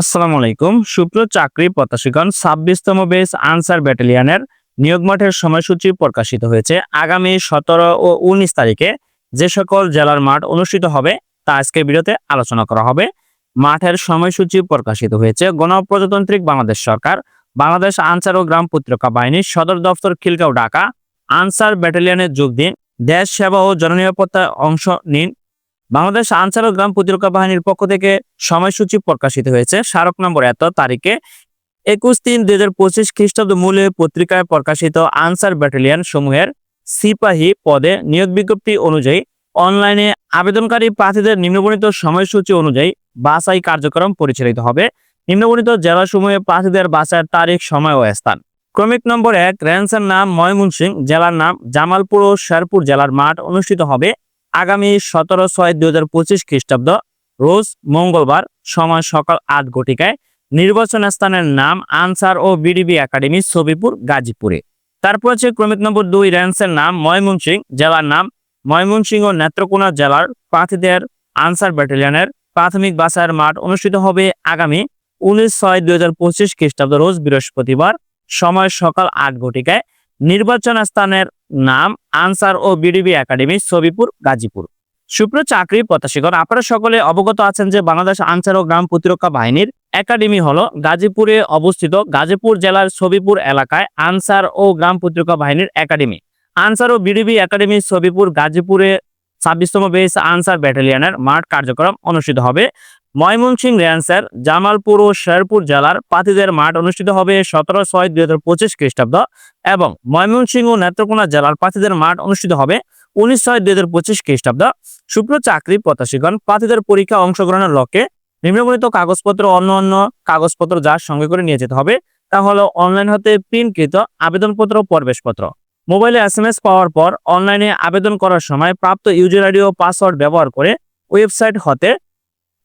আসসালামু আলাইকুম। সুপ্র চাকরি প্রত্যাশীগণ, ছাব্বিশতম বেস আনসার ব্যাটালিয়নের নিয়োগ মাঠের সময়সূচি প্রকাশিত হয়েছে আগামী সতেরো ও উনিশ তারিখে। যে সকল জেলার মাঠ অনুষ্ঠিত হবে তা আজকে ভিডিওতে আলোচনা করা হবে। মাঠের সময়সূচি প্রকাশিত হয়েছে গণপ্রজাতান্ত্রিক বাংলাদেশ সরকার, বাংলাদেশ আনসার ও গ্রাম প্রতিরক্ষা বাহিনীর সদর দপ্তর খিলগাঁও, ঢাকা। আনসার ব্যাটালিয়নে যোগ দিন, দেশ সেবা ও জননিরাপত্তায় অংশ নিন বাংলাদেশ আনসার গ্রাম প্রতিরক্ষা বাহিনীর পক্ষ থেকে সময়সূচি প্রকাশিত হয়েছে। স্মারক নম্বর এত, তারিখে একুশ তিন দুই হাজার পঁচিশ খ্রিস্টাব্দ মূলে পত্রিকায় প্রকাশিত আনসার ব্যাটালিয়ন সমূহের সিপাহী পদে নিয়োগ বিজ্ঞপ্তি অনুযায়ী অনলাইনে আবেদনকারী প্রার্থীদের নিম্নবর্ণিত সময়সূচি অনুযায়ী বাছাই কার্যক্রম পরিচালিত হবে। নিম্নবর্ণিত জেলাসমূহে প্রার্থীদের বাছাইয়ের তারিখ, সময় ও স্থান। ক্রমিক নম্বর এক, র্যান্সের নাম ময়মনসিং জেলার নাম জামালপুর ও শেরপুর জেলার মাঠ অনুষ্ঠিত হবে। আগামী সতেরো ছয় দুই হাজার পঁচিশ খ্রিস্টাব্দ রোজ মঙ্গলবার সময় সকাল আট ঘটিকায় নির্বাচন স্থানের নাম আনসার ও বিডিবি একাডেমি ছবিপুর গাজীপুরে। তারপর হচ্ছে ক্রমিক নম্বর দুই র্যান্সের নাম ময়মনসিং জেলার নাম। ময়মনসিংহ ও নেত্রকোনা জেলার প্রার্থীদের আনসার ব্যাটালিয়নের প্রাথমিক বাছাইয়ের মাঠ অনুষ্ঠিত হবে আগামী উনিশ ছয় দুই হাজার পঁচিশ খ্রিস্টাব্দ রোজ বৃহস্পতিবার সময় সকাল আট ঘটিকায় নির্বাচন স্থানের নাম আনসার ও বিডিবি একাডেমি, ছবিপুর, গাজীপুর। সুপ্র চাকরি প্রত্যাশীগণ, আপনারা সকলে অবগত আছেন যে বাংলাদেশ আনসার ও গ্রাম প্রতিরক্ষা বাহিনীর একাডেমি হলো গাজীপুরে অবস্থিত গাজীপুর জেলার ছবিপুর এলাকায় আনসার ও গ্রাম প্রতিরক্ষা বাহিনীর একাডেমি। আনসার ও বিডিবি একাডেমি, ছবিপুর, গাজীপুরে ছাব্বিশতম বেস আনসার ব্যাটালিয়নের মাঠ কার্যক্রম অনুষ্ঠিত হবে। ময়মনসিং রেঞ্জের জামালপুর ও শেরপুর জেলার প্রার্থীদের মাঠ অনুষ্ঠিত হবে সতেরো ছয় দুই হাজার পঁচিশ খ্রিস্টাব্দ এবং ময়মনসিংহ ও নেত্রকোনা জেলার প্রার্থীদের মাঠ অনুষ্ঠিত হবে উনিশ ছয় দুই হাজার পঁচিশ খ্রিস্টাব্দ। শুক্র চাকরি প্রত্যাশীগণ প্রার্থীদের পরীক্ষা অংশগ্রহণের লক্ষ্যে নিম্নবর্ণিত কাগজপত্র অন্য অন্য কাগজপত্র যার সঙ্গে করে নিয়ে যেতে হবে তা হলো অনলাইন হতে প্রিন্টকৃত আবেদনপত্র প্রবেশপত্র। মোবাইলে এস পাওয়ার পর অনলাইনে আবেদন করার সময় প্রাপ্ত ইউজার আইডি ও পাসওয়ার্ড ব্যবহার করে ওয়েবসাইট হতে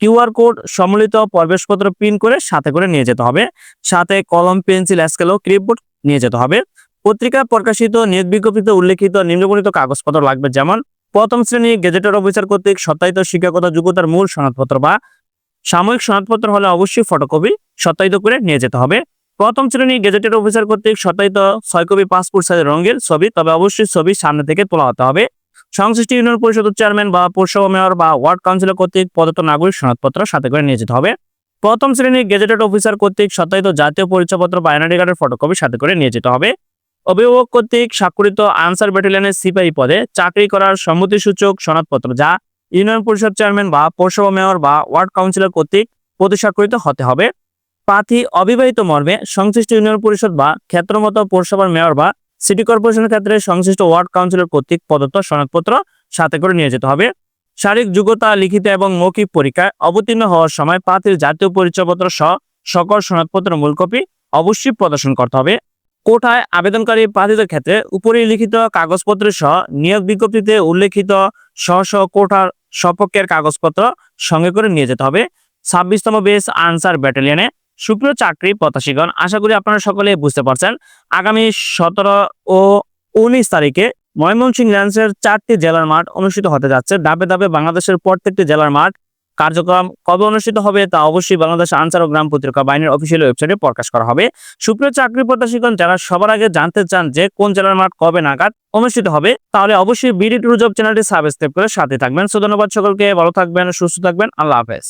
কিউআর কোড সম্মিলিত প্রবেশপত্র প্রিন্ট করে সাথে করে নিয়ে যেতে হবে। সাথে কলম, পেন্সিল, স্কেল ও ক্লিপবোর্ড নিয়ে যেতে হবে। পত্রিকায় প্রকাশিত নিয়োগ বিজ্ঞপ্তিতে উল্লেখিত, নিম্নবর্ণিত কাগজপত্র লাগবে যেমন প্রথম শ্রেণি গেজেটের অফিসার কর্তৃক সত্যায়িত শিক্ষাগত যোগ্যতার মূল সনদপত্র বা সাময়িক সনদপত্র হলে অবশ্যই ফটোকপি সত্যায়িত করে নিয়ে যেতে হবে। প্রথম শ্রেণি গেজেটেড অফিসার কর্তৃক সত্যায়িত ছয় কপি পাসপোর্ট সাইজের রঙের ছবি, তবে অবশ্যই ছবি সামনে থেকে তোলা হতে হবে। সংশ্লিষ্ট ইউনিয়ন পরিষদের চেয়ারম্যান বা পৌরসভা মেয়র বা ওয়ার্ড কাউন্সিলর কর্তৃক প্রদত্ত নাগরিক সনদপত্র সাথে করে নিয়ে যেতে হবে। প্রথম শ্রেণির গেজেটেড অফিসার কর্তৃক সত্যায়িত জাতীয় পরিচয়পত্র বা এনআইডি কার্ডের ফটোকপি সাথে করে নিয়ে যেতে হবে। অভিভাবক কর্তৃক স্বাক্ষরিত আনসার ব্যাটালিয়নের সিপাহী পদে চাকরি করার সম্মতিসূচক সনদপত্র যা ইউনিয়ন পরিষদ চেয়ারম্যান বা পৌরসভা মেয়র বা ওয়ার্ড কাউন্সিলর কর্তৃক প্রতি স্বাক্ষরিত হতে হবে। প্রার্থী অবিবাহিত মর্মে সংশ্লিষ্ট ইউনিয়ন পরিষদ বা ক্ষেত্রমত পৌরসভার মেয়র বা সিটি কর্পোরেশনের ক্ষেত্রে সংশ্লিষ্ট ওয়ার্ড কাউন্সিলর কর্তৃক প্রদত্ত সনদপত্র সাথে করে নিয়ে যেতে হবে। শারীরিক যোগ্যতা, লিখিত এবং মৌখিক পরীক্ষায় অবতীর্ণ হওয়ার সময় প্রার্থীর জাতীয় পরিচয়পত্র সহ সকল সনদপত্র মূল কপি অবশ্যই প্রদর্শন করতে হবে। কোঠায় আবেদনকারী প্রার্থীদের ক্ষেত্রে উপরে লিখিত কাগজপত্র সহ নিয়োগ বিজ্ঞপ্তিতে উল্লেখিত স্ব স্ব কোঠার সপক্ষের কাগজপত্র সঙ্গে করে নিয়ে যেতে হবে। ছাব্বিশতম বেস আনসার ব্যাটালিয়নে শুক্র চাকরি প্রত্যাশীগণ, আশা করি আপনারা সকলে বুঝতে পারছেন, আগামী সতেরো ও উনিশ তারিখে ময়মনসিংহ রেঞ্জের চারটি জেলার মাঠ অনুষ্ঠিত হতে যাচ্ছে। ধাপে ধাপে বাংলাদেশের প্রত্যেকটি জেলার মাঠ কার্যক্রম কবে অনুষ্ঠিত হবে তা অবশ্যই বাংলাদেশ আনসার ও গ্রাম প্রতিরক্ষা বাহিনীর অফিসিয়াল ওয়েবসাইটে প্রকাশ করা হবে। সুপ্রিয় চাকরি প্রত্যাশীগণ, যারা সবার আগে জানতে চান যে কোন জেলার মাঠ কবে নাগাদ অনুষ্ঠিত হবে, তাহলে অবশ্যই বিডি টু জব চ্যানেলটি সাবস্ক্রাইব করে সাথে থাকবেন। সো ধন্যবাদ সকলকে, ভালো থাকবেন, সুস্থ থাকবেন, আল্লাহ হাফেজ।